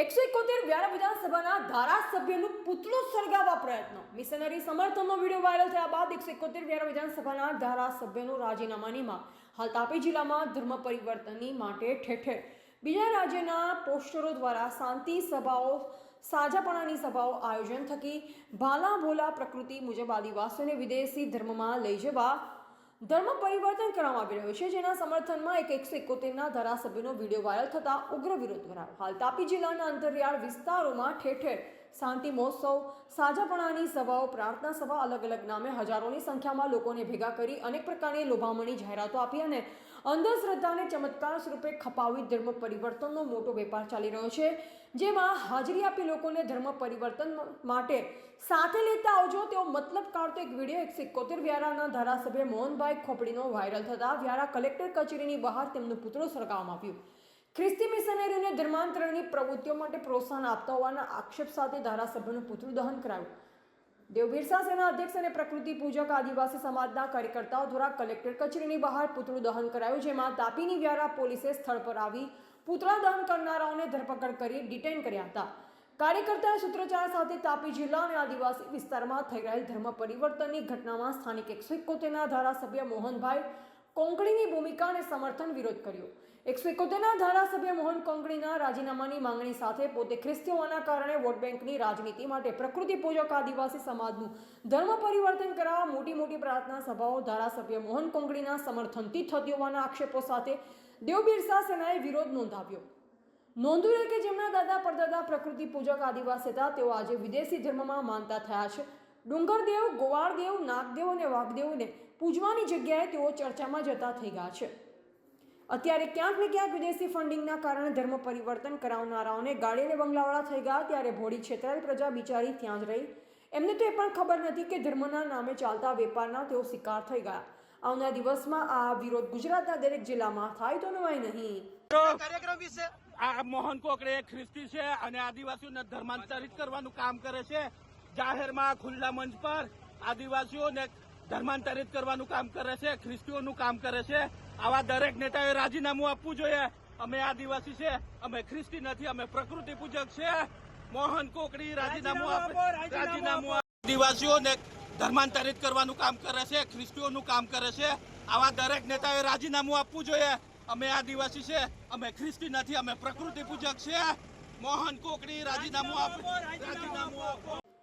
એકસો એકોતેર વ્યારા વિધાનસભાના ધારાસભ્યનું પુતળું સળગાવવા પ્રયત્ન. મિશનરી સમર્થનનો વીડિયો વાયરલ થયા બાદ એકસો એકોતેર વ્યારા વિધાનસભાના ધારાસભ્યનું રાજીનામાની માંગ હાલ તાપી જિલ્લામાં ધર્મ પરિવર્તનની માટે ઠેર ઠેર. બીજા રાજ્યના પોસ્ટરો દ્વારા શાંતિ સભાઓ, સાજાપણાની સભાઓ આયોજન થકી ભાલા ભોલા પ્રકૃતિ મુજબ આદિવાસીઓને વિદેશી ધર્મમાં લઈ જવા ધર્મ પરિવર્તન કરવામાં આવી રહ્યું છે, જેના સમર્થનમાં એક એકસો એકોતેરના ધારાસભ્યનો વીડિયો વાયરલ થતા ઉગ્ર વિરોધ કરાયો. હાલ તાપી જિલ્લાના અંતરિયાળ વિસ્તારોમાં ઠેર ઠેર શાંતિ મહોત્સવ, સાજાપણાની સભાઓ, પ્રાર્થના સભા, અલગ અલગ નામે હજારોની સંખ્યામાં લોકોને ભેગા કરી અનેક પ્રકારની લોભામણી જાહેરાતો આપી અને અંધશ્રદ્ધાને ચમત્કાર સ્વરૂપે ખપાવી ધર્મ પરિવર્તનનો મોટો વેપાર ચાલી રહ્યો છે. જેમાં હાજરી આપી લોકોને ધર્મ પરિવર્તન માટે સાથે લેતા આવજો તેવો મતલબ કાઢતો એક વીડિયો એક એકોતેર વ્યારાના ધારાસભ્ય મોહનભાઈ ખોપડીનો વાયરલ થતા વ્યારા કલેક્ટર કચેરીની બહાર તેમનું પુતળું સળગાવવામાં આવ્યું. ખ્રિસ્તી મિશનરીઓને ધર્માંતરણની પ્રવૃત્તિઓ માટે પ્રોત્સાહન આપતા હોવાના આક્ષેપ સાથે ધારાસભ્યનું પુતળું દહન કરાયું. દેવ બિરસા સેના અધ્યક્ષ અને પ્રકૃતિ પૂજક આદિવાસી સમાજના કાર્યકર્તાઓ દ્વારા કલેક્ટર કચેરીની બહાર પુતળું દહન કરાયું, જેમાં તાપીની વ્યારા પોલીસે સ્થળ પર આવી પુતળા દહન કરનારાઓને ધરપકડ કરી ડિટેન કર્યા હતા. કાર્યકર્તાએ સૂત્રોચ્ચાર સાથે તાપી જિલ્લા અને આદિવાસી વિસ્તારમાં થઈ રહેલ ધર્મ પરિવર્તનની ઘટનામાં સ્થાનિક એકસો એકોતેરના ધારાસભ્ય મોહનભાઈ કોંકણીની ભૂમિકા અને સમર્થન વિરોધ કર્યો. એકસો એકોતેરના ધારાસભ્ય મોહન કોંકણીના રાજીનામાની માંગણી સાથે પોતે ખ્રિસ્તીઓના કારણે વોટ બેંકની રાજનીતિ માટે પ્રકૃતિ પૂજક આદિવાસી સમાજનું ધર્મ પરિવર્તન કરાવવા મોટી મોટી પ્રાર્થના સભાઓ ધારાસભ્ય મોહન કોંકણીના સમર્થનથી થતી હોવાના આક્ષેપો સાથે દેવ બિરસા સેનાએ વિરોધ નોંધાવ્યો. નોંધ્યું કે જેમના દાદા પરદાદા પ્રકૃતિ પૂજક આદિવાસી હતા, તેઓ આજે વિદેશી ધર્મમાં માનતા થયા છે. ડુંગરદેવ, ગોવાળદેવ, નાગદેવ અને વાઘદેવને પૂજવાની જગ્યાએ તેઓ ચર્ચામાં જતા થઈ ગયા છે. અત્યારે ક્યાંક ને ક્યાંક વિદેશી ફંડિંગના કારણે ધર્મ પરિવર્તન કરાવનારાઓને ગાડી બંગલાવાળા થઈ ગયા, ત્યારે ભોળી છેતરાયેલ પ્રજા બિચારી ત્યાં જ રહી. એમને તો એ પણ ખબર નથી કે ધર્મના નામે ચાલતા વેપારના તેઓ શિકાર થઈ ગયા. આવનાર દિવસમાં આ વિરોધ ગુજરાતના દરેક જિલ્લામાં થાય તો નવાય નહીં. કાર્યક્રમ વિશે? આ મોહન કોકડે ખ્રિસ્તી છે અને આદિવાસીઓને ધર્માંતરિત કરવાનું કામ કરે છે. જાહેરમાં ખુલ્લા મંચ પર આદિવાસીઓને ધર્માંતરિત કરવાનું કામ કરે છે ખ્રિસ્તીઓનું કામ કરે છે. આવા દરેક નેતાએ રાજીનામું આપવું જોઈએ. અમે આદિવાસી છે અમે ખ્રિસ્તી નથી અમે પ્રકૃતિ પૂજક છે. મોહન કોકડી રાજીનામું આપે રાજીનામું આદિવાસીઓને ધર્માંતરિત કરવાનું કામ કરે છે ખ્રિસ્તીઓનું કામ કરે છે. આવા દરેક નેતાએ રાજીનામું આપવું જોઈએ. અમે આદિવાસી છે અમે ખ્રિસ્તી નથી અમે પ્રકૃતિ પૂજક છે. મોહન કોકડી રાજીનામું આપે. રાજીનામું આપો.